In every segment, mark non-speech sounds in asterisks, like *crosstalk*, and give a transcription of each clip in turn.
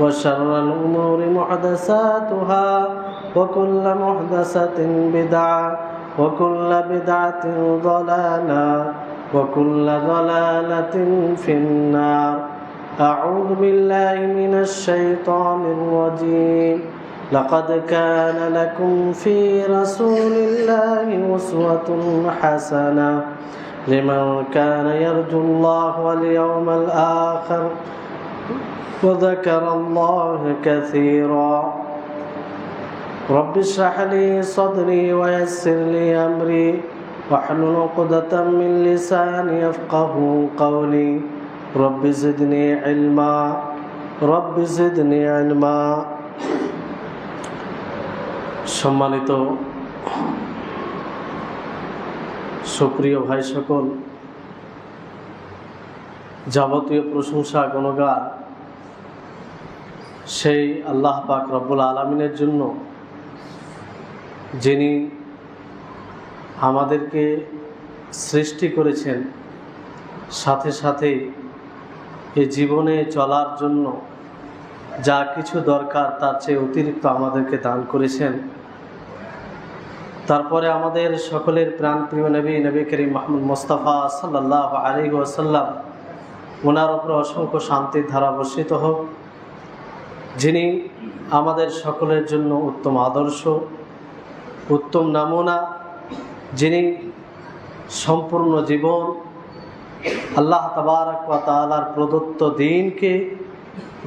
وشر الأمور محدثاتها وكل محدثة بدعة وكل بدعة ضلالة وكل ضلالة في النار. أعوذ بالله من الشيطان الرجيم. لقد كان لكم في رسول الله أسوة حسنة. لمن كان يرجو الله واليوم الآخر وذكر الله كثيرا رب اشرح لي صدري ويسر لي أمري واحلل عقدة من لساني يفقه قولي رب زدني علما رب زدني علما সম্মানিত সুপ্রিয় ভাই সকল যাবতীয় প্রশংসা, গণগান সেই আল্লাহ পাক রব্বুল আলমিনের জন্য, যিনি আমাদেরকে সৃষ্টি করেছেন, সাথে সাথে এ জীবনে চলার জন্য যা কিছু দরকার তার চেয়ে অতিরিক্ত আমাদেরকে দান করেছেন। তারপরে আমাদের সকলের প্রাণপ্রিয় নবী নবী করিম মাহমুদ মোস্তফা সাল্লাহ আলী ওয়াসাল্লাম ওনার ওপর অসংখ্য শান্তির ধারা বর্ষিত হোক। যিনি আমাদের সকলের জন্য উত্তম আদর্শ, উত্তম নামুনা, যিনি সম্পূর্ণ জীবন আল্লাহ তাবারক ওয়া তাআলার প্রদত্ত দিনকে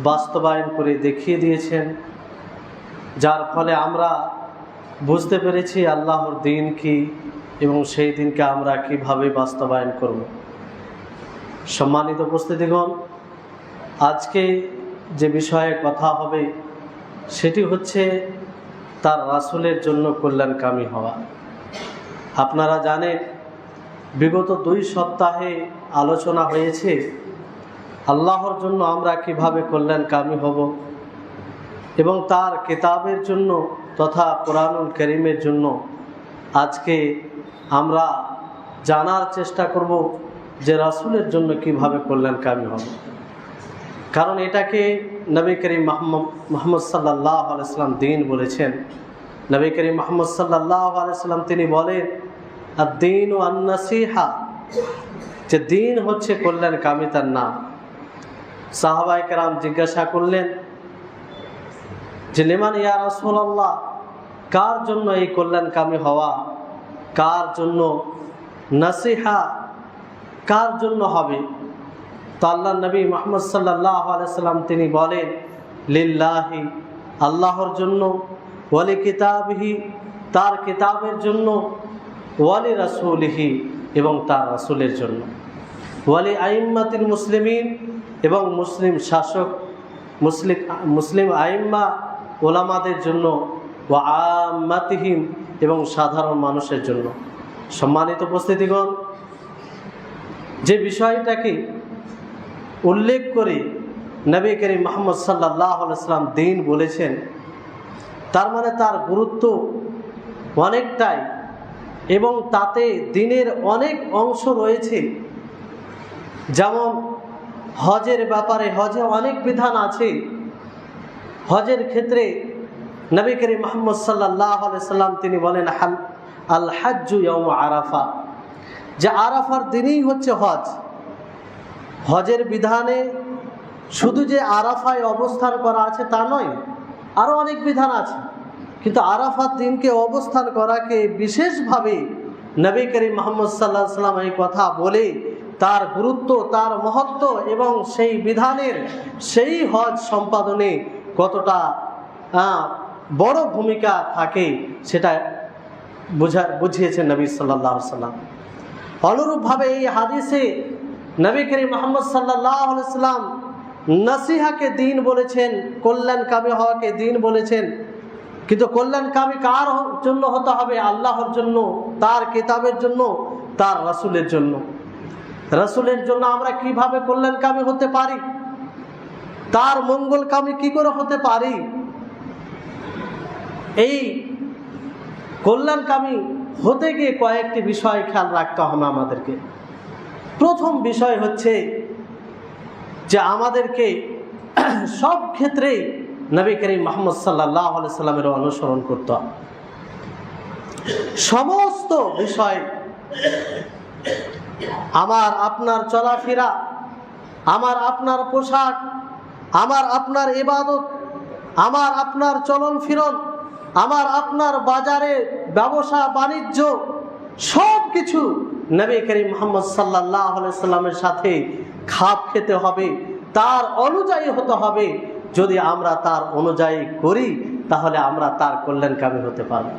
বাস্তবায়ন করে দেখিয়ে দিয়েছেন, যার ফলে আমরা বুঝতে পেরেছি আল্লাহর দিন কি এবং সেই দিনকে আমরা কীভাবে বাস্তবায়ন করব। সম্মানিত উপস্থিতিগণ, আজকে যে বিষয়ে কথা হবে সেটি হচ্ছে তার রাসুলের জন্য কল্যাণকামী হওয়া। আপনারা জানেন, বিগত দুই সপ্তাহে আলোচনা হয়েছে, আল্লাহর জন্য আমরা কীভাবে কল্যাণকামী হব এবং তার কিতাবের জন্য তথা কোরআনুল করিমের জন্য আজকে আমরা জানার চেষ্টা করব যে রাসুলের জন্য কীভাবে কল্যাণকামী হবে। কারণ এটাকে নবী করিম মোহাম্মদ সাল্লাহ আলাইসাল্লাম দিন বলেছেন। নবী করিম মোহাম্মদ সাল্লাহ আলাইসাল্লাম তিনি বলেন আর দিন ও আন্নাসিহা যে দিন হচ্ছে কল্যাণকামিতার নাম। সাহাবাই কেরাম জিজ্ঞাসা করলেন, যে লেমান ইয়া রাসূলুল্লাহ, কার জন্য এই কল্যাণকামী হওয়া? কার জন্য নাসিহা কার জন্য হবে? তো আল্লাহ নবী মোহাম্মদ সাল্লাহ আলাইসাল্লাম তিনি বলেন, লিল্লাহি, আল্লাহর জন্য, ওয়ালি কিতাবহি, তার কিতাবের জন্য, ওয়ালি রাসুলহি এবং তার রাসুলের জন্য। ওয়ালি আইম্মাতিল মুসলিমিন এবং মুসলিম শাসক, মুসলিম মুসলিম আইম্মা ওলামাদের জন্য ও আমাতিহীন এবং সাধারণ মানুষের জন্য। সম্মানিত উপস্থিতিগণ যে বিষয়টাকে উল্লেখ করে নবী করিম মোহাম্মদ সাল্লাহ সাল্লাম দিন বলেছেন, তার মানে তার গুরুত্ব অনেকটাই এবং তাতে দিনের অনেক অংশ রয়েছে। যেমন হজের ব্যাপারে, হজে অনেক বিধান আছে। হজের ক্ষেত্রে নবী করিম মোহাম্মদ সাল্লাহ সাল্লাম তিনি বলেন আল ইয়ম আরাফা। যে আরাফার দিনই হচ্ছে হজ। হজের বিধানে শুধু যে আরাফায় অবস্থান করা আছে তা নয় আরও অনেক বিধান আছে। কিন্তু আরাফার দিনকে অবস্থান করাকে বিশেষভাবে নবী করিম মোহাম্মদ সাল্লাহ সাল্লাম এই কথা বলে তার গুরুত্ব, তার মহত্ব এবং সেই বিধানের সেই হজ সম্পাদনে কতটা বড় ভূমিকা থাকে সেটা বুঝা, বুঝিয়েছেন নবী সাল্লাহ সাল্লাম অনুরূপভাবে এই হাদিসে নবী করিম মোহাম্মদ সাল্লাহ সাল্লাম নাসিহাকে দিন বলেছেন, কল্যাণকামী হওয়াকে দিন বলেছেন। কিন্তু কল্যাণকামী কার জন্য হতে হবে? আল্লাহর জন্য, তার কিতাবের জন্য, তার রাসূলের জন্য। রাসূলের জন্য আমরা কীভাবে কল্যাণকামী হতে পারি? তার মঙ্গলকামী কি করে হতে পারি? এই কল্যাণকামী হতে গিয়ে কয়েকটি বিষয় খেয়াল রাখতে হবে আমাদেরকে। প্রথম বিষয় হচ্ছে যে আমাদেরকে *clears throat* সব ক্ষেত্রেই নবী করিম মোহাম্মদ সাল্লাহ সাল্লামের অনুসরণ করতে হবে। সমস্ত বিষয় আমার আপনার চলাফেরা, আমার আপনার পোশাক, আমার আপনার ইবাদত, আমার আপনার চলন ফিরন, আমার আপনার বাজারে ব্যবসা, বাণিজ্য সব কিছু নবী করিম মোহাম্মদ সাল্লাহ সাল্লামের সাথে খাপ খেতে হবে, তার অনুযায়ী হতে হবে। যদি আমরা তার অনুযায়ী করি, তাহলে আমরা তার কল্যাণকামী হতে পারব।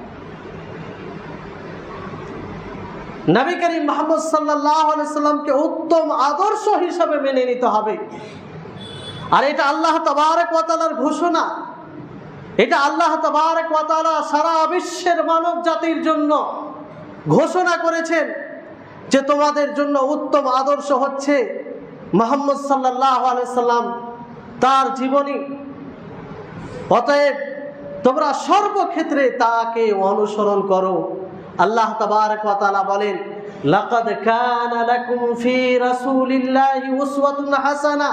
নবী করিম মোহাম্মদ সাল্লাহ সাল্লামকে উত্তম আদর্শ হিসাবে মেনে নিতে হবে। আর এটা আল্লাহ তবারক ওয়াতালার ঘোষণা। এটা আল্লাহ তবারক ওয়াতালা সারা বিশ্বের মানব জাতির জন্য ঘোষণা করেছেন যে তোমাদের জন্য উত্তম আদর্শ হচ্ছে মোহাম্মদ সাল্লাহ সাল্লাম তার জীবনী। অতএব তোমরা সর্বক্ষেত্রে তাকে অনুসরণ করো। আল্লাহ তাবারক ওয়া বলেন, লাকাদ কানা লাকুম ফি রাসূলিল্লাহি উসওয়াতুন হাসানা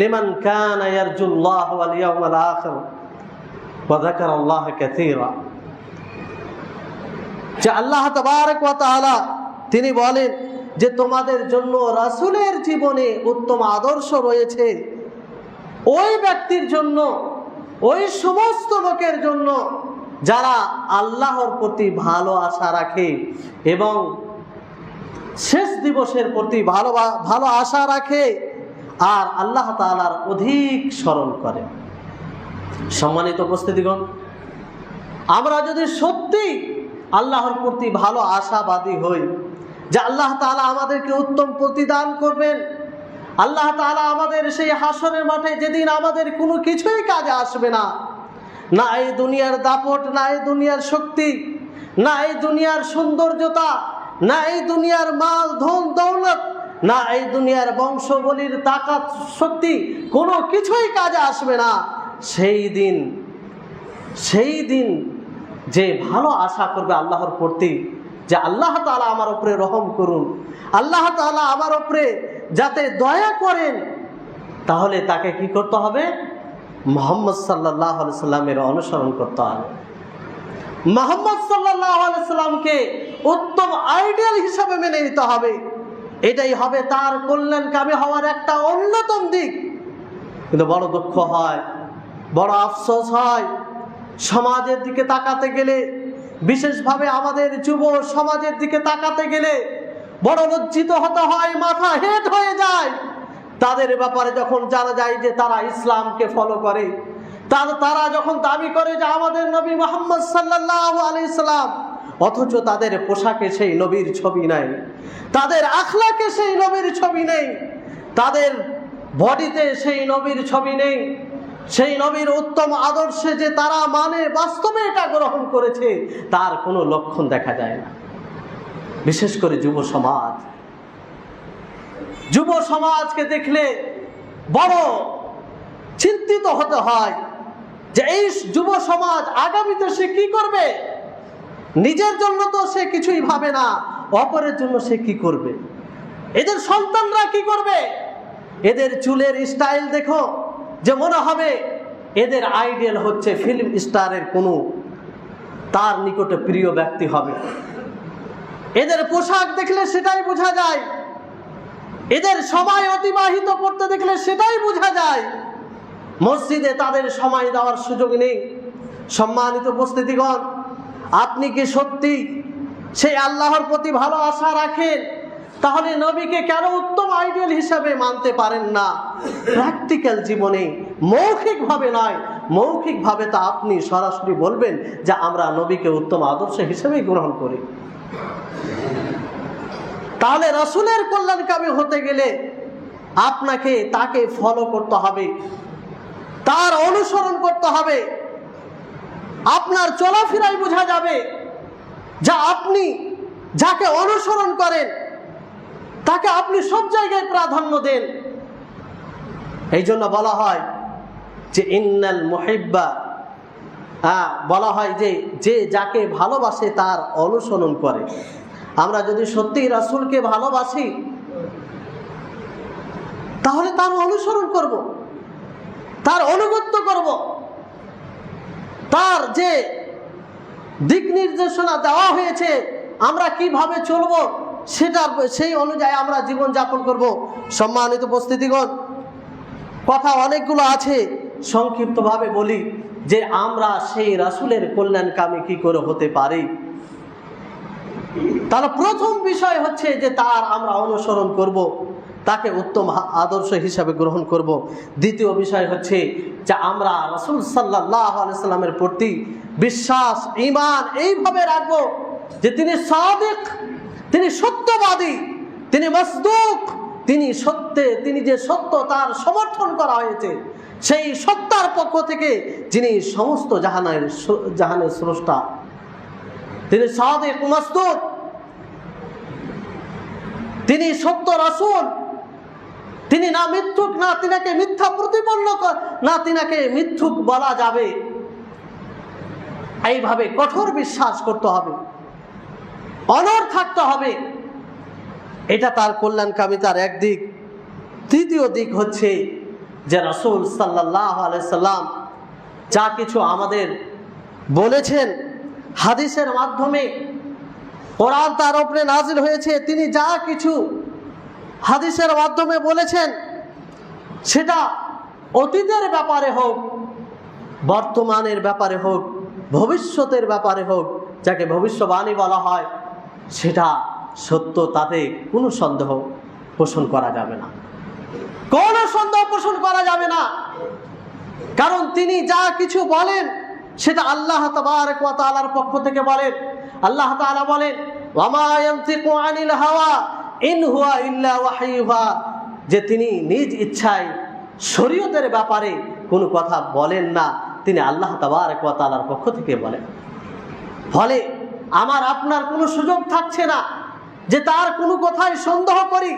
লিমান কানা ইয়ারজুল্লাহ ওয়াল ইয়াউমাল আখির। যাকারাল্লাহ কাসীরা যে আল্লাহ তাবারক তাআলা তিনি বলেন যে তোমাদের জন্য রাসূলের জীবনে উত্তম আদর্শ রয়েছে। ওই ব্যক্তির জন্য, ওই সমস্ত লোকের জন্য যারা আল্লাহর প্রতি ভালো আশা রাখে এবং শেষ দিবসের প্রতি ভালো ভালো আশা রাখে আর আল্লাহ তাআলার অধিক স্মরণ করে। সম্মানিত উপস্থিতিগণ, আমরা যদি সত্যি আল্লাহর প্রতি ভালো আশাবাদী হই, যে আল্লাহ তাআলা আমাদেরকে উত্তম প্রতিদান করবেন, আল্লাহ তাআলা আমাদের সেই হাসনের মাঠে যেদিন আমাদের কোনো কিছুই কাজে আসবে না না এই দুনিয়ার দাপট, না এই দুনিয়ার শক্তি, না এই দুনিয়ার সৌন্দর্যতা, না এই দুনিয়ার মাল, ধন, দৌলত, না এই দুনিয়ার বংশবলির তাকাত শক্তি কোনো কিছুই কাজে আসবে না। সেই দিন সেই দিন যে ভালো আশা করবে আল্লাহর প্রতি, যে আল্লাহ তাআলা আমার ওপরে রহম করুন, আল্লাহ তাআলা আমার ওপরে যাতে দয়া করেন, তাহলে তাকে কি করতে হবে? মোহাম্মদ সাল্লাহ সাল্লামের অনুসরণ করতে হবে। মোহাম্মদ সাল্লাহ সাল্লামকে উত্তম আইডিয়াল হিসাবে মেনে নিতে হবে। এটাই হবে তার কল্যাণকামী হওয়ার একটা অন্যতম দিক। কিন্তু বড় দুঃখ হয় বড় আফসোস হয়। সমাজের দিকে তাকাতে গেলে, বিশেষভাবে আমাদের যুব সমাজের দিকে তাকাতে গেলে, বড় লজ্জিত হতে হয়, মাথা হেট হয়ে যায়। তাদের ব্যাপারে যখন জানা যায় যে তারা ইসলামকে ফলো করে, তার যখন দাবি করে যে আমাদের নবী মোহাম্মদ সাল্লাহ আলি ইসলাম অথচ তাদের পোশাকে সেই নবীর ছবি নাই, তাদের আখলাকে সেই নবীর ছবি নেই, তাদের বডিতে সেই নবীর ছবি নেই সেই নবীর উত্তম আদর্শে যে তারা মানে বাস্তবে এটা গ্রহণ করেছে, তার কোনো লক্ষণ দেখা যায় না। বিশেষ করে যুব সমাজ। যুব সমাজকে দেখলে বড় চিন্তিত হতে হয় যে এই যুব সমাজ আগামীতে সে কি করবে? নিজের জন্য তো সে কিছুই ভাবে না, অপরের জন্য সে কি করবে? এদের সন্তানরা কি করবে? এদের চুলের স্টাইল দেখো। যে মনে হবে এদের আইডিয়াল হচ্ছে ফিল্ম স্টারের কোনো তার নিকটে প্রিয় ব্যক্তি হবে। এদের পোশাক দেখলে সেটাই বোঝা যায়। এদের সময় অতিবাহিত করতে দেখলে সেটাই বোঝা যায়। মসজিদে তাদের সময় দেওয়ার সুযোগ নেই। সম্মানিত উপস্থিতিগণ, আপনি কি সত্যি সেই আল্লাহর প্রতি ভালো আশা রাখেন? তাহলে নবীকে কেন উত্তম আইডিয়াল হিসাবে মানতে পারেন না? প্র্যাকটিক্যাল জীবনে মৌখিকভাবে নয়, মৌখিকভাবে তা আপনি সরাসরি বলবেন যে আমরা নবীকে উত্তম আদর্শ হিসেবেই গ্রহণ করি। তাহলে রসুলের কল্যাণকামী হতে গেলে আপনাকে তাকে ফলো করতে হবে, তার অনুসরণ করতে হবে। আপনার চলাফেরাই বোঝা যাবে যা আপনি যাকে অনুসরণ করেন তাকে আপনি সব জায়গায় প্রাধান্য দেন। এই জন্য বলা হয় যে ইন্নাল মুহিব্বা বলা হয় যে যে যাকে ভালোবাসে তার অনুসরণ করে। আমরা যদি সত্যি রাসুলকে ভালোবাসি, তাহলে তার অনুসরণ করব, তার অনুগত্য করব, তার যে দিক নির্দেশনা দেওয়া হয়েছে, আমরা কীভাবে চলব? সেটা সেই অনুযায়ী আমরা জীবন যাপন করব। সম্মানিত উপস্থিতিগণ, কথা অনেকগুলো আছে। সংক্ষিপ্তভাবে বলি যে আমরা সেই রাসূলের কল্যাণকামী কি করে হতে পারি? তাহলে প্রথম বিষয় হচ্ছে যে তার আমরা অনুসরণ করব, তাকে উত্তম আদর্শ হিসাবে গ্রহণ করব। দ্বিতীয় বিষয় হচ্ছে যে আমরা রসুল সাল্লাহ আলাইসাল্লামের প্রতি বিশ্বাস ইমান এইভাবে রাখব যে তিনি সাদিক তিনি সত্যবাদী, তিনি মসদুক, তিনি সত্যে, তিনি যে সত্য তার সমর্থন করা হয়েছে, সেই সত্তার পক্ষ থেকে যিনি সমস্ত জাহানের জাহানের স্রষ্টা, তিনি সাদেক মাসদুদ তিনি সত্য রাসূল, তিনি না মিথ্যুক, না তিনাকে মিথ্যা প্রতিপন্ন না তিনাকে মিথ্যুক বলা যাবে। এইভাবে কঠোর বিশ্বাস করতে হবে। অনর থাকতে হবে। এটা তার কল্যাণকামিতার একদিক তৃতীয় দিক হচ্ছে যে রাসূল সাল্লাহ আলাইসাল্লাম যা কিছু আমাদের বলেছেন হাদিসের মাধ্যমে, কোরআন তার উপরে নাজিল হয়েছে, তিনি যা কিছু হাদিসের মাধ্যমে বলেছেন, সেটা অতীতের ব্যাপারে হোক, বর্তমানের ব্যাপারে হোক, ভবিষ্যতের ব্যাপারে হোক, যাকে ভবিষ্যবাণী বলা হয় সেটা সত্য, তাতে কোনো সন্দেহ পোষণ করা যাবে না। কোনো সন্দেহ পোষণ করা যাবে না। কারণ তিনি যা কিছু বলেন, সেটা আল্লাহ তাআলার পক্ষ থেকে বলেন। আল্লাহ তাআলা বলেন হাওয়া ইল্লা যে তিনি নিজ ইচ্ছায় শরীয়তের ব্যাপারে কোনো কথা বলেন না, তিনি আল্লাহ তাবারক ওয়া পক্ষ থেকে বলেন। ফলে আমার আপনার কোনো সুযোগ থাকছে না যে তার কোনো কথায় সন্দেহ করি।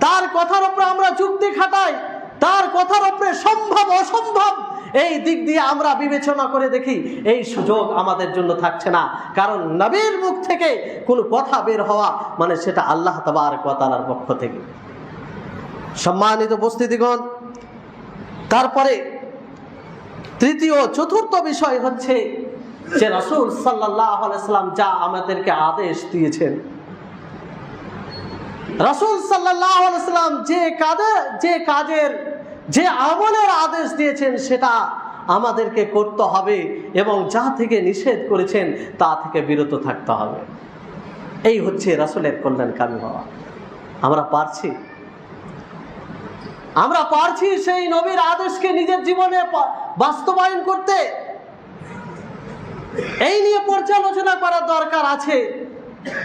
তার কথার উপরে আমরা যুক্তি খাটাই। তার কথার উপরে সম্ভব, অসম্ভব, এই দিক দিয়ে আমরা বিবেচনা করে দেখি এই সুযোগ আমাদের জন্য থাকছে না। কারণ নবীর মুখ থেকে কোনো কথা বের হওয়া মানে সেটা আল্লাহ তাবার কথালার পক্ষ থেকে। সম্মানিত উপস্থিতিগণ, তারপরে তৃতীয়, চতুর্থ বিষয় হচ্ছে যে রাসূল সাল্লাহ আলাইসাল্লাম যা আমাদেরকে আদেশ দিয়েছেন। রাসূল সাল্লাহ আলাইসাল্লাম যে কাজে, যে কাজের, যে আমলের আদেশ দিয়েছেন, সেটা আমাদেরকে করতে হবে এবং যা থেকে নিষেধ করেছেন, তা থেকে বিরত থাকতে হবে। এই হচ্ছে রাসূলের কল্যাণকামী হওয়া। আমরা পারছি? আমরা পারছি সেই নবীর আদেশকে নিজের জীবনে বাস্তবায়ন করতে? এই নিয়ে পর্যালোচনা করার দরকার আছে।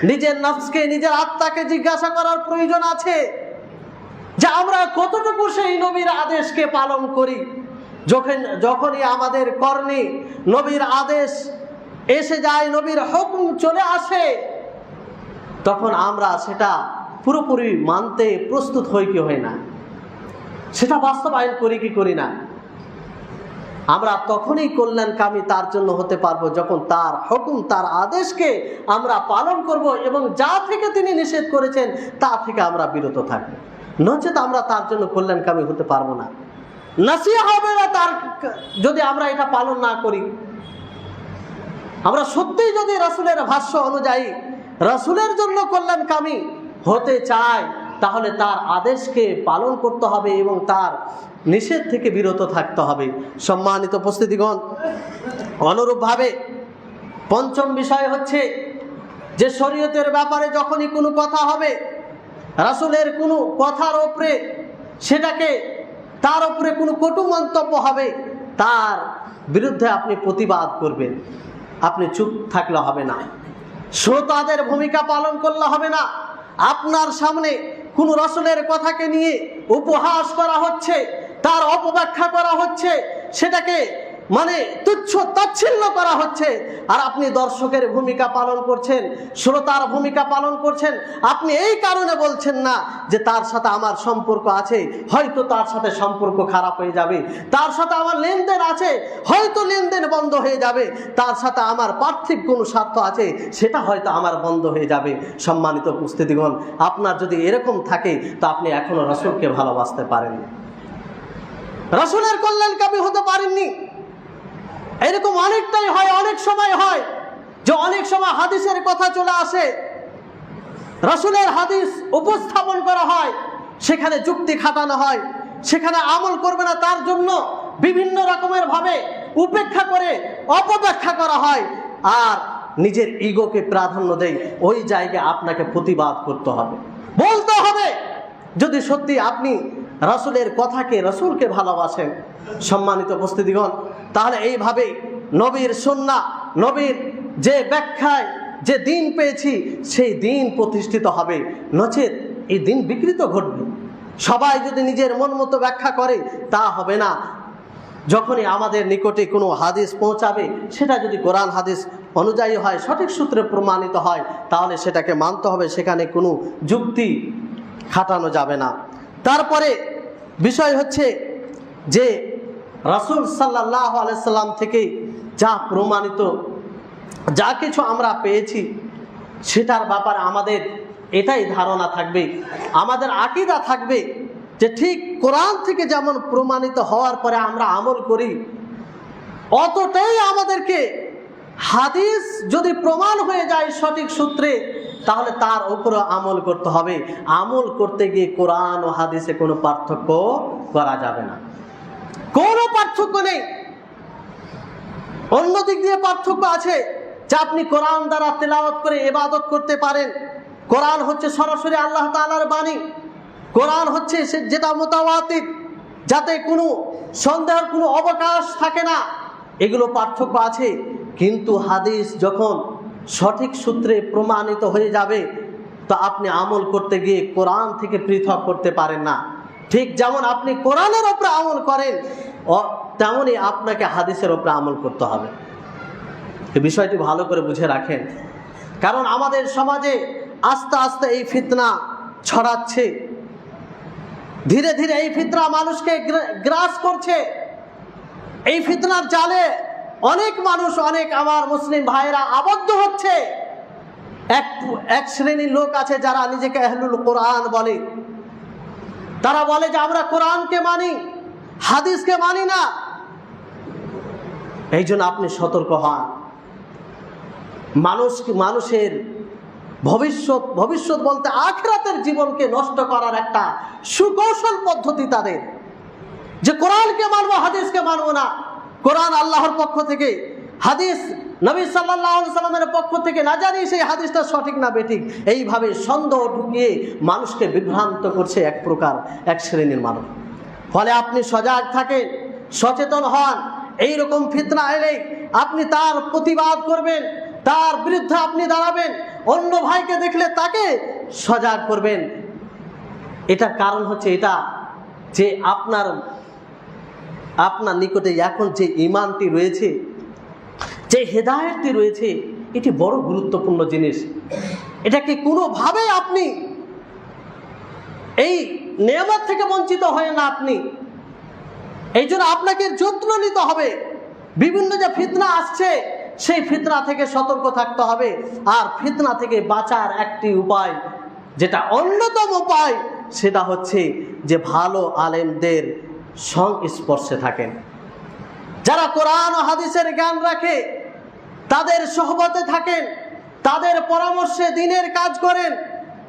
নিজের নফসকে, নিজের আত্মাকে জিজ্ঞাসা করার প্রয়োজন আছে। যে আমরা কতটুকু সেই নবীর আদেশকে পালন করি। যখন যখনই আমাদের কর্ণে নবীর আদেশ এসে যায়, নবীর হুকুম চলে আসে, তখন আমরা সেটা পুরোপুরি মানতে প্রস্তুত হই কি হয় না? সেটা বাস্তবায়ন করি কি করি না? আমরা তখনই কল্যাণকামী তার জন্য হতে পারব যখন তার হুকুম, তার আদেশকে আমরা পালন করব এবং যা থেকে তিনি নিষেধ করেছেন, তা থেকে আমরা বিরত থাকব। নচেত আমরা তার জন্য কল্যাণকামী হতে পারব না। নাসিয়া হবে না তার যদি আমরা এটা পালন না করি। আমরা সত্যিই যদি রাসূলের ভাষ্য অনুযায়ী রাসূলের জন্য কল্যাণকামী হতে চাই, তাহলে তার আদেশকে পালন করতে হবে এবং তার নিষেধ থেকে বিরত থাকতে হবে। সম্মানিত উপস্থিতিগণ, অনুরূপভাবে পঞ্চম বিষয় হচ্ছে যে শরীয়তের ব্যাপারে যখনই কোনো কথা হবে, রাসুলের কোনো কথার ওপরে সেটাকে তার উপরে কোনো কটু মন্তব্য হবে, তার বিরুদ্ধে আপনি প্রতিবাদ করবেন। আপনি চুপ থাকলে হবে না। শ্রোতাদের ভূমিকা পালন করলে হবে না। আপনার সামনে কোনো রসুলের কথাকে নিয়ে উপহাস করা হচ্ছে। তার অপব্যাখ্যা করা হচ্ছে, সেটাকে মানে তুচ্ছ তাচ্ছিল্য করা হচ্ছে। আর আপনি দর্শকের ভূমিকা পালন করছেন, শ্রোতার ভূমিকা পালন করছেন, আপনি এই কারণে বলছেন না যে তার সাথে আমার সম্পর্ক আছে, হয়তো তার সাথে সম্পর্ক খারাপ হয়ে যাবে। তার সাথে আমার লেনদেন আছে, হয়তো লেনদেন বন্ধ হয়ে যাবে। তার সাথে আমার পার্থিব কোনো স্বার্থ আছে, সেটা হয়তো আমার বন্ধ হয়ে যাবে। সম্মানিত উপস্থিতিগণ, আপনার যদি এরকম থাকে, তো আপনি এখনও রসুলকে ভালোবাসতে পারেন। রসুলের কল্যাণকামী হতে পারেননি। এরকম অনেকটাই হয়, অনেক সময় হয় যে অনেক সময় হাদিসের কথা চলে আসে। রসুলের হাদিস উপস্থাপন করা হয়, সেখানে যুক্তি খাটানো হয়, সেখানে আমল করবে না তার জন্য বিভিন্ন রকমের ভাবে উপেক্ষা করে অপব্যাখ্যা করা হয়। আর নিজের ইগোকে প্রাধান্য দেয় ওই জায়গায় আপনাকে প্রতিবাদ করতে হবে। বলতে হবে, যদি সত্যি আপনি রসুলের কথাকে রসুলকে ভালোবাসেন সম্মানিত উপস্থিতিগণ, তাহলে এইভাবে নবীর সন্না নবীর যে ব্যাখ্যায় যে দিন পেয়েছি, সেই দিন প্রতিষ্ঠিত হবে, নচেত এই দিন বিকৃত ঘটবে। সবাই যদি নিজের মন মতো ব্যাখ্যা করে, তা হবে না। যখনই আমাদের নিকটে কোনো হাদিস পৌঁছাবে, সেটা যদি কোরআন হাদিস অনুযায়ী হয়, সঠিক সূত্রে প্রমাণিত হয়, তাহলে সেটাকে মানতে হবে, সেখানে কোনো যুক্তি খাটানো যাবে না। তারপরে বিষয় হচ্ছে যে রাসুল সাল্লাহ আলাইসাল্লাম থেকে যা প্রমাণিত, যা কিছু আমরা পেয়েছি, সেটার ব্যাপারে আমাদের এটাই ধারণা থাকবে, আমাদের আকিদা থাকবে যে ঠিক কোরআন থেকে যেমন প্রমাণিত হওয়ার পরে আমরা আমল করি, অতটাই আমাদেরকে হাদিস যদি প্রমাণ হয়ে যায় সঠিক সূত্রে তাহলে তার উপরে আমল করতে হবে। আমল করতে গিয়ে কোরআন ও হাদিসে কোনো পার্থক্য করা যাবে না। কোনো পার্থক্য নেই। অন্য দিক দিয়ে পার্থক্য আছে যে আপনি কোরআন দ্বারা তেলাওয়াত করে এবাদত করতে পারেন। কোরআন হচ্ছে সরাসরি আল্লাহ তাআলার বাণী। কোরআন হচ্ছে সে- যেটা মোতাবাতিক, যাতে কোনো সন্দেহের কোনো অবকাশ থাকে না। এগুলো পার্থক্য আছে। কিন্তু হাদিস যখন সঠিক সূত্রে প্রমাণিত হয়ে যাবে, তো আপনি আমল করতে গিয়ে কোরআন থেকে পৃথক করতে পারেন না। ঠিক যেমন আপনি কোরআনের ওপরে আমল করেন তেমনই আপনাকে হাদিসের ওপরে আমল করতে হবে। বিষয়টি ভালো করে বুঝে রাখেন। কারণ আমাদের সমাজে আস্তে আস্তে এই ফিতনা ছড়াচ্ছে। ধীরে ধীরে এই ফিতনা মানুষকে গ্রা- গ্রাস করছে। এই ফিতনার জালে অনেক মানুষ, অনেক আমার মুসলিম ভাইয়েরা আবদ্ধ হচ্ছে। এক এক শ্রেণির লোক আছে যারা নিজেকে আহলুল কোরআন বলে। তারা বলে যে আমরা কোরআনকে মানি, হাদিসকে মানি না। এই জন্য আপনি সতর্ক হন। মানুষ, মানুষের ভবিষ্যৎ ভবিষ্যৎ বলতে আখরাতের জীবনকে নষ্ট করার একটা সুকৌশল পদ্ধতি তাদের। যে কোরআনকে মানবো, হাদিসকে মানবো না। কোরআন আল্লাহর পক্ষ থেকে, হাদিস নবী সাল্লামের পক্ষ থেকে না জানি সেই হাদিসটা সঠিক না বেঠিক, এইভাবে সন্দেহ ঢুকিয়ে মানুষকে বিভ্রান্ত করছে এক প্রকার, এক শ্রেণির মানুষ। ফলে আপনি সজাগ থাকেন, সচেতন হন এই রকম ফিতনা এলে আপনি তার প্রতিবাদ করবেন, তার বিরুদ্ধে আপনি দাঁড়াবেন, অন্য ভাইকে দেখলে তাকে সজাগ করবেন। এটার কারণ হচ্ছে এটা যে আপনার আপনার নিকটে এখন যে ইমানটি রয়েছে, যে হেদায়তটি রয়েছে, এটি বড় গুরুত্বপূর্ণ জিনিস। এটাকে কোনোভাবে আপনি এই নিয়ামত থেকে বঞ্চিত হয় না আপনি। এই জন্য আপনাকে যত্ন নিতে হবে। বিভিন্ন যে ফিতনা আসছে, সেই ফিতনা থেকে সতর্ক থাকতে হবে। আর ফিতনা থেকে বাঁচার একটি উপায়, যেটা অন্যতম উপায়, সেটা হচ্ছে যে ভালো আলেমদের সংস্পর্শে থাকেন। যারা কোরআন ও হাদিসের জ্ঞান রাখে, তাদের সহবতে থাকেন, তাদের পরামর্শে দিনের কাজ করেন,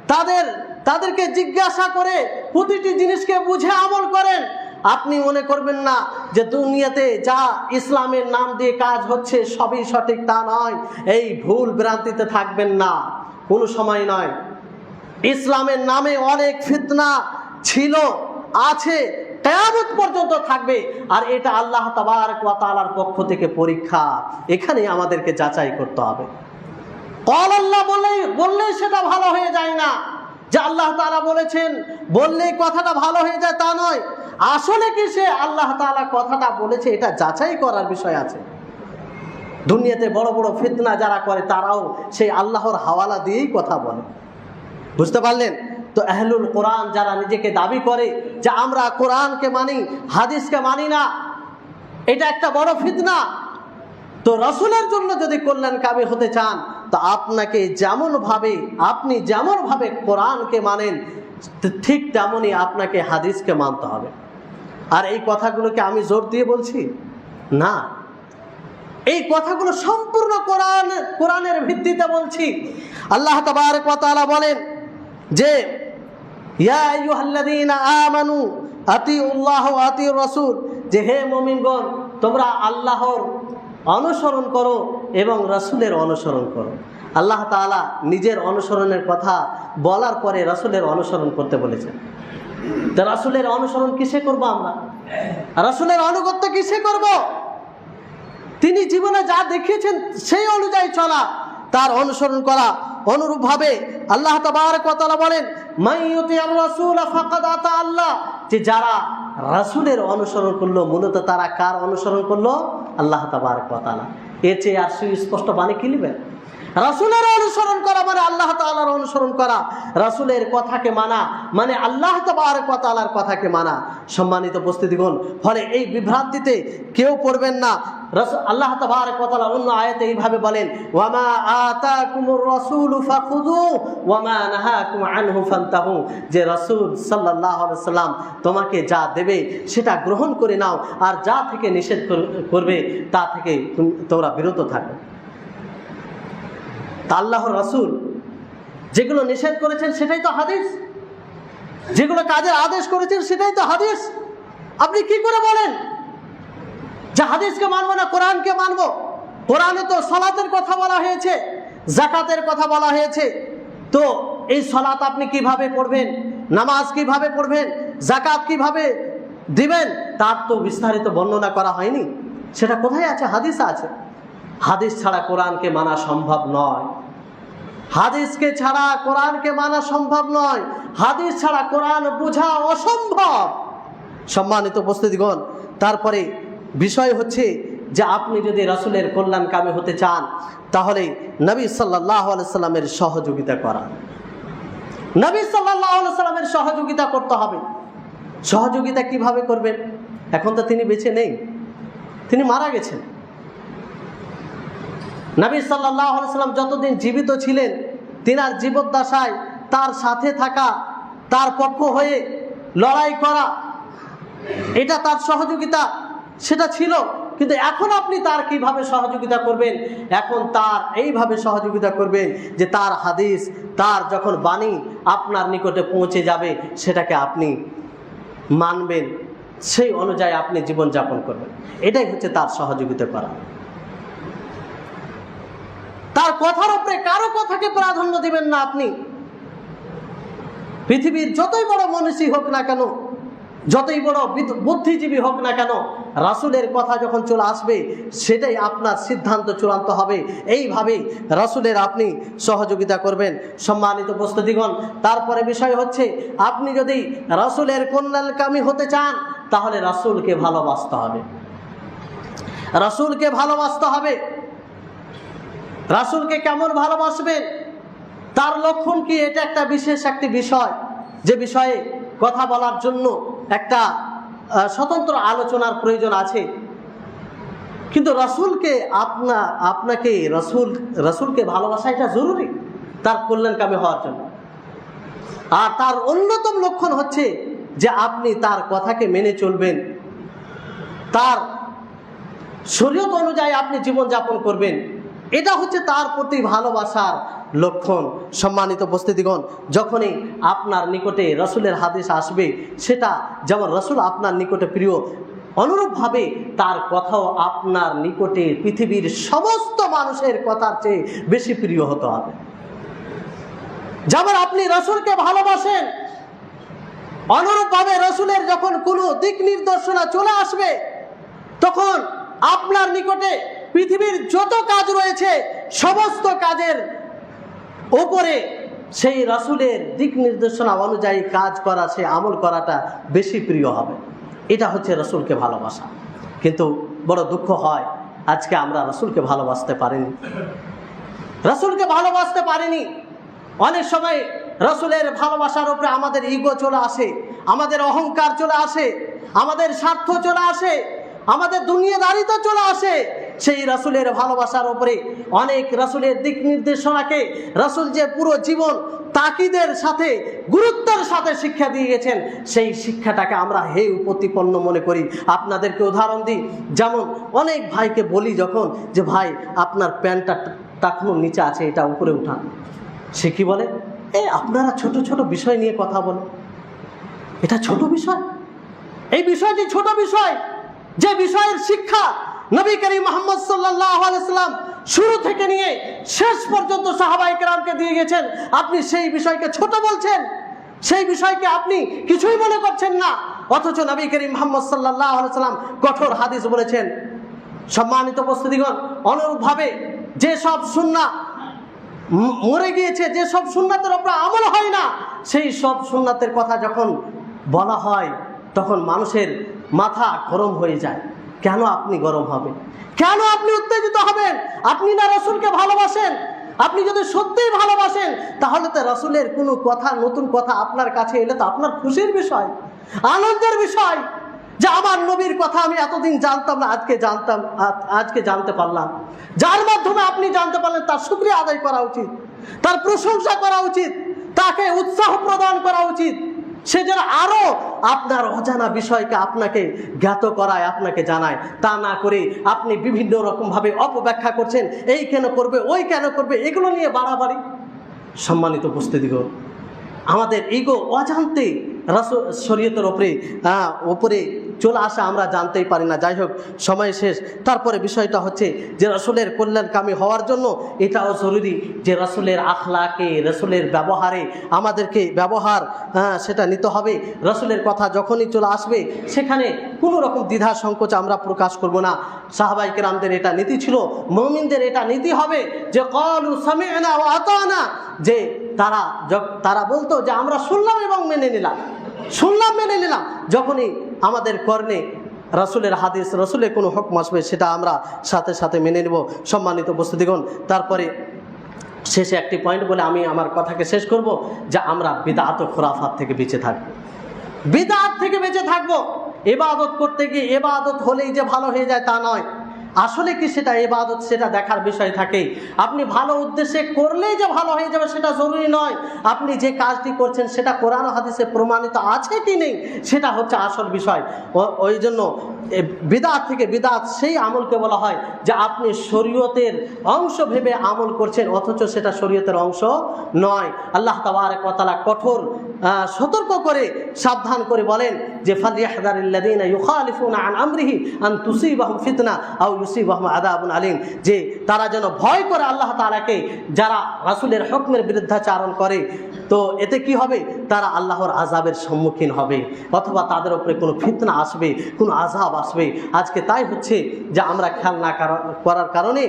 তাদের, তাদেরকে জিজ্ঞাসা করে প্রতিটি জিনিসকে বুঝে আমল করেন। আপনি মনে করবেন না যে দুনিয়াতে যা ইসলামের নাম দিয়ে কাজ হচ্ছে সবই সঠিক তা নয়। এই ভুল ভ্রান্তিতে থাকবেন না। কোনো সময় নয়। ইসলামের নামে অনেক ফিতনা ছিল, আছে কেয়ামত পর্যন্ত থাকবে। আর এটা আল্লাহ তাবারক ওয়া তাআলার পক্ষ থেকে পরীক্ষা। এখানে আমাদেরকে যাচাই করতে হবে। কল আল্লাহ বললেই বললেই সেটা ভালো হয়ে যায় না। যে আল্লাহ তালা বলেছেন, বললে কথাটা ভালো হয়ে যায় তা নয়। আসলে কি সে আল্লাহ তাআলা কথাটা বলেছে, এটা যাচাই করার বিষয় আছে। দুনিয়াতে বড় বড় ফিতনা যারা করে, তারাও সেই আল্লাহর হাওয়ালা দিয়েই কথা বলে। বুঝতে পারলেন? তো আহলুল কোরআন যারা নিজেকে দাবি করে যে আমরা কোরআনকে মানি, হাদিসকে মানি না, এটা একটা বড় ফিতনা। তো রসুলের জন্য যদি কল্যাণকামী হতে চান, তো আপনাকে যেমন ভাবে আপনি যেমন ভাবে কোরআনকে মানেন, ঠিক তেমনই আপনাকে হাদিসকে মানতে হবে। আর এই কথাগুলোকে আমি জোর দিয়ে বলছি? না। এই কথাগুলো সম্পূর্ণ কোরআন, কোরআনের ভিত্তিতে বলছি। আল্লাহ ওয়া বলেন যে আতিউর রাসূল যে, হে মুমিনগণ, তোমরা আল্লাহর অনুসরণ করো এবং রাসূলের অনুসরণ করো। আল্লাহ তাআলা নিজের অনুসরণের কথা বলার পরে রাসূলের অনুসরণ করতে বলেছেন। তো রাসূলের অনুসরণ কিসে করব আমরা? রাসূলের অনুগত্য কিসে করব? তিনি জীবনে যা দেখিয়েছেন সেই অনুযায়ী চলা। তার অনুসরণ করা অনুরূপভাবে আল্লাহ বলেন আতা আল্লাহ। যে যারা রাসূলের অনুসরণ করল, মূলত তারা কার অনুসরণ করল? আল্লাহ তাবার ওয়া তাআলা। এর চেয়ে আর সুস্পষ্ট বাণী কি নেবেন? রাসূলের অনুসরণ করা মানে আল্লাহ তাআলার অনুসরণ করা। রাসূলের কথাকে মানা মানে আল্লাহ ওয়া কথাকে মানা। সম্মানিত উপস্থিতিগণ, ফলে এই বিভ্রান্তিতে কেউ পড়বেন না। আল্লাহ তাবারক অন্য এইভাবে বলেন যে রাসূল সাল্লাম তোমাকে যা দেবে সেটা গ্রহণ করে নাও, আর যা থেকে নিষেধ করবে তা থেকে তোমরা বিরত থাকো। তা আল্লাহর রাসূল যেগুলো নিষেধ করেছেন সেটাই তো হাদিস। যেগুলো কাজের আদেশ করেছেন সেটাই তো হাদিস। আপনি কি করে বলেন? যে হাদিসকে মানবো না, কোরআনকে মানবো? কোরআনে তো সলাতের কথা বলা হয়েছে জাকাতের কথা বলা হয়েছে। তো এই সলাত আপনি কীভাবে পড়বেন? নামাজ কীভাবে পড়বেন? জাকাত কীভাবে দিবেন? তার তো বিস্তারিত বর্ণনা করা হয়নি। সেটা কোথায় আছে? হাদিস আছে। হাদিস ছাড়া কোরআনকে মানা সম্ভব নয়। হাদিসকে ছাড়া কোরআনকে মানা সম্ভব নয়। হাদিস ছাড়া কোরআন বোঝা অসম্ভব। সম্মানিত উপস্থিতিগণ, তারপরে বিষয় হচ্ছে যে আপনি যদি রাসূলের কল্যাণকামী হতে চান, তাহলে নবী সাল্লাহ সাল্লামের সহযোগিতা করা। নবী সাল্লাহ সাল্লামের সহযোগিতা করতে হবে। সহযোগিতা কীভাবে করবেন? এখন তো তিনি বেঁচে নেই। তিনি মারা গেছেন। নবী সাল্লাহ সাল্লাম যতদিন জীবিত ছিলেন, তিনার জীবদ্দশায় তার সাথে থাকা, তার পক্ষ হয়ে লড়াই করা, এটা তার সহযোগিতা, সেটা ছিল। কিন্তু এখন আপনি তার কীভাবে সহযোগিতা করবেন? এখন তার এইভাবে সহযোগিতা করবেন যে তার হাদিস, তার যখন বাণী আপনার নিকটে পৌঁছে যাবে, সেটাকে আপনি মানবেন। সেই অনুযায়ী আপনি জীবনযাপন করবেন। এটাই হচ্ছে তার সহযোগিতা করা। তার কথার উপরে কারও কথাকে প্রাধান্য দিবেন না আপনি। পৃথিবীর যতই বড় মনীষী হোক না কেন, যতই বড় বুদ্ধিজীবী হোক না কেন, রাসূলের কথা যখন চলে আসবে, সেটাই আপনার সিদ্ধান্ত চূড়ান্ত হবে। এইভাবে রাসুলের আপনি সহযোগিতা করবেন। সম্মানিত উপস্থিতিগণ, তারপরে বিষয় হচ্ছে, আপনি যদি রাসূলের কল্যাণকামী হতে চান, তাহলে রাসূলকে ভালোবাসতে হবে। রাসূলকে ভালোবাসতে হবে। রাসূলকে কেমন ভালোবাসবেন তার লক্ষণ কি? এটা একটা বিশেষ একটি বিষয়। যে বিষয়ে কথা বলার জন্য একটা স্বতন্ত্র আলোচনার প্রয়োজন আছে। কিন্তু রসুলকে আপনা, আপনাকে রসুল, রসুলকে ভালোবাসা এটা জরুরি তার কল্যাণকামী হওয়ার জন্য। আর তার অন্যতম লক্ষণ হচ্ছে যে আপনি তার কথাকে মেনে চলবেন। তার শরীয়ত অনুযায়ী আপনি জীবনযাপন করবেন। এটা হচ্ছে তার প্রতি ভালোবাসার লক্ষণ। সম্মানিত উপস্থিতিগণ, যখনই আপনার নিকটে রসুলের হাদিস আসবে, সেটা যেমন রসুল আপনার নিকটে প্রিয়, অনুরূপভাবে তার কথাও আপনার নিকটে পৃথিবীর সমস্ত মানুষের কথার চেয়ে বেশি প্রিয় হতে হবে। যেমন আপনি রসুলকে ভালোবাসেন, অনুরূপভাবে রসুলের যখন কোনো দিক নির্দেশনা চলে আসবে, তখন আপনার নিকটে পৃথিবীর যত কাজ রয়েছে, সমস্ত কাজের ওপরে সেই রাসুলের দিক নির্দেশনা অনুযায়ী কাজ করা, সে আমল করাটা বেশি প্রিয় হবে। এটা হচ্ছে রসুলকে ভালোবাসা। কিন্তু বড় দুঃখ হয়, আজকে আমরা রসুলকে ভালোবাসতে পারিনি। রসুলকে ভালোবাসতে পারিনি। অনেক সময় রসুলের ভালোবাসার উপরে আমাদের ইগো চলে আসে, আমাদের অহংকার চলে আসে, আমাদের স্বার্থ চলে আসে। আমাদের দুনিয়াদারিতে চলে আসে। সেই রসুলের ভালোবাসার উপরে অনেক রসুলের দিক নির্দেশনাকে রসুল যে পুরো জীবন তাকিদের সাথে, গুরুত্বের সাথে শিক্ষা দিয়ে গেছেন, সেই শিক্ষাটাকে আমরা হে প্রতিপন্ন মনে করি। আপনাদেরকে উদাহরণ দিই। যেমন অনেক ভাইকে বলি যখন যে, ভাই, আপনার প্যান্টটা টাকনুর নিচে আছে, এটা উপরে উঠান সে কি বলে? এ, আপনারা ছোট ছোট বিষয় নিয়ে কথা বলেন। এটা ছোট বিষয়? এই বিষয়টি ছোট বিষয়। যে বিষয়ের শিক্ষা নবী করিম মোহাম্মদ আলাইসাল্লাম শুরু থেকে নিয়ে শেষ পর্যন্ত সাহাবাই দিয়ে গেছেন, আপনি সেই বিষয়কে ছোট বলছেন, সেই বিষয়কে আপনি কিছুই মনে করছেন না, অথচ নবী করিম মোহাম্মদ আলাইসাল্লাম কঠোর হাদিস বলেছেন। সম্মানিত উপস্থিতিগণ, অনুরূপভাবে যেসব সুন্না মরে গিয়েছে, যে সব সুন্নাতের ওপর আমল হয় না, সেই সব সুন্নাতের কথা যখন বলা হয়, তখন মানুষের মাথা গরম হয়ে যায়। কেন আপনি গরম হবেন? কেন আপনি উত্তেজিত হবেন? আপনি না রসুলকে ভালোবাসেন? আপনি যদি সত্যিই ভালোবাসেন, তাহলে তো রসুলের কোনো কথা, নতুন কথা আপনার কাছে এলে তো আপনার খুশির বিষয়, আনন্দের বিষয়। যে আমার নবীর কথা আমি এতদিন জানতাম না, আজকে জানতাম, আজ- আজকে জানতে পারলাম। যার মাধ্যমে আপনি জানতে পারলেন, তার শুক্রিয়া আদায় করা উচিত, তার প্রশংসা করা উচিত, তাকে উৎসাহ প্রদান করা উচিত। সে যেন আরও আপনার অজানা বিষয়কে আপনাকে জ্ঞাত করায়, আপনাকে জানায়। তা না করে আপনি বিভিন্ন রকমভাবে অপব্যাখ্যা করছেন, এই কেন করবে, ওই কেন করবে, এগুলো নিয়ে বাড়াবাড়ি। সম্মানিত উপস্থিতিগণ, আমাদের ইগো অজান্তে রাস শরীয়তের ওপরে ওপরে চলে আসা আমরা জানতেই পারি না। যাই হোক সময় শেষ। তারপরে বিষয়টা হচ্ছে যে রসুলের কল্যাণকামী হওয়ার জন্য এটাও জরুরি যে রসুলের আখলাকে রসুলের ব্যবহারে আমাদেরকে ব্যবহার হ্যাঁ, সেটা নিতে হবে। রসুলের কথা যখনই চলে আসবে সেখানে কোনো রকম দ্বিধা সংকোচ আমরা প্রকাশ করব না। সাহাবাই কেরামদের এটা নীতি ছিল মমিনদের এটা নীতি হবে যে কলু ওয়া আতানা যে তারা তারা বলতো যে আমরা শুনলাম এবং মেনে নিলাম। শুনলাম মেনে নিলাম। যখনই আমাদের কর্ণে রসুলের হাদিস রসুলের কোনো হুকম আসবে সেটা আমরা সাথে সাথে মেনে নেব। সম্মানিত উপস্থিতিগণ, তারপরে শেষে একটি পয়েন্ট বলে আমি আমার কথাকে শেষ করব, যে আমরা বিদাত ও খোরাফাত থেকে বেঁচে থাকব। বিদাত থেকে বেঁচে থাকব। এবাদত করতে গিয়ে এবাদত হলেই যে ভালো হয়ে যায় তা নয়। আসলে কি সেটা এবাদত সেটা দেখার বিষয় থাকে। আপনি ভালো উদ্দেশ্যে করলেই যে ভালো হয়ে যাবে সেটা জরুরি নয়। আপনি যে কাজটি করছেন সেটা কোরআন হাদিসে প্রমাণিত আছে কি নেই, সেটা হচ্ছে আসল বিষয়। ওই জন্য বিদাত থেকে বিদাত সেই আমলকে বলা হয় যে আপনি শরীয়তের অংশ ভেবে আমল করছেন, অথচ সেটা শরীয়তের অংশ নয়। আল্লাহ তাবারক ওয়া তাআলা কঠোর সতর্ক করে, সাবধান করে বলেন যে ফালিয়াহদারিল্লাযীনা ইউখালিফুনা আন আমরিহি আন তুসিবাহুম ফিতনা আও ইউসিবাহুম আযাবুন আলীম, যে তারা যেন ভয় করে আল্লাহ তাআলাকে, যারা রাসূলের হুকমের বিরুদ্ধাচারণ করে। তো এতে কি হবে? তারা আল্লাহর আজাবের সম্মুখীন হবে, অথবা তাদের উপরে কোনো ফিতনা আসবে, কোনো আজাব আসবে। আজকে তাই হচ্ছে যে আমরা খেয়াল না করার কারণে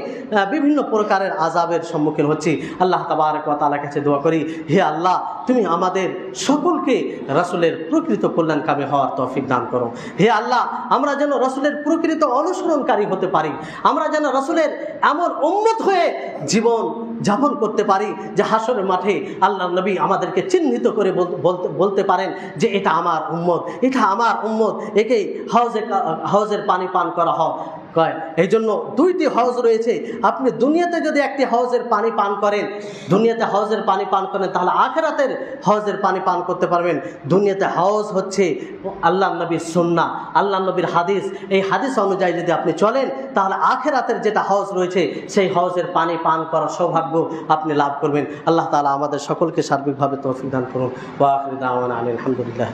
বিভিন্ন প্রকারের আজাবের সম্মুখীন হচ্ছি। আল্লাহ তাবারক ওয়া কাছে দোয়া করি, হে আল্লাহ, তুমি আমাদের সকলকে রাসূলের প্রকৃত কল্যাণকামী হওয়ার তৌফিক দান করো। হে আল্লাহ, আমরা যেন রাসূলের প্রকৃত অনুসরণকারী হতে পারি। আমরা যেন রসুলের এমন উন্মত হয়ে জীবন যাপন করতে পারি যে হাসরের মাঠে আল্লাহ নবী আমাদেরকে চিহ্নিত করে বলতে পারেন যে এটা আমার উম্মত, এটা আমার উম্মত, একেই হাউজে হাউজের পানি পান করা হয়। কয়? এই জন্য দুইটি হাউজ রয়েছে। আপনি দুনিয়াতে যদি একটি হাউজের পানি পান করেন, দুনিয়াতে হাউজের পানি পান করেন, তাহলে আখেরাতের হাউজের পানি পান করতে পারবেন। দুনিয়াতে হাউজ হচ্ছে আল্লাহ নবীর সুন্না আল্লাহ নবীর হাদিস। এই হাদিস অনুযায়ী যদি আপনি চলেন, তাহলে আখেরাতের যেটা হাউজ রয়েছে, সেই হাউজের পানি পান করার সৌভাগ্য আপনি লাভ করবেন। আল্লাহ তালা আমাদের সকলকে সার্বিকভাবে তৌফিক দান করুন। ওয়া আখির দাওয়ানা আলহামদুলিল্লাহ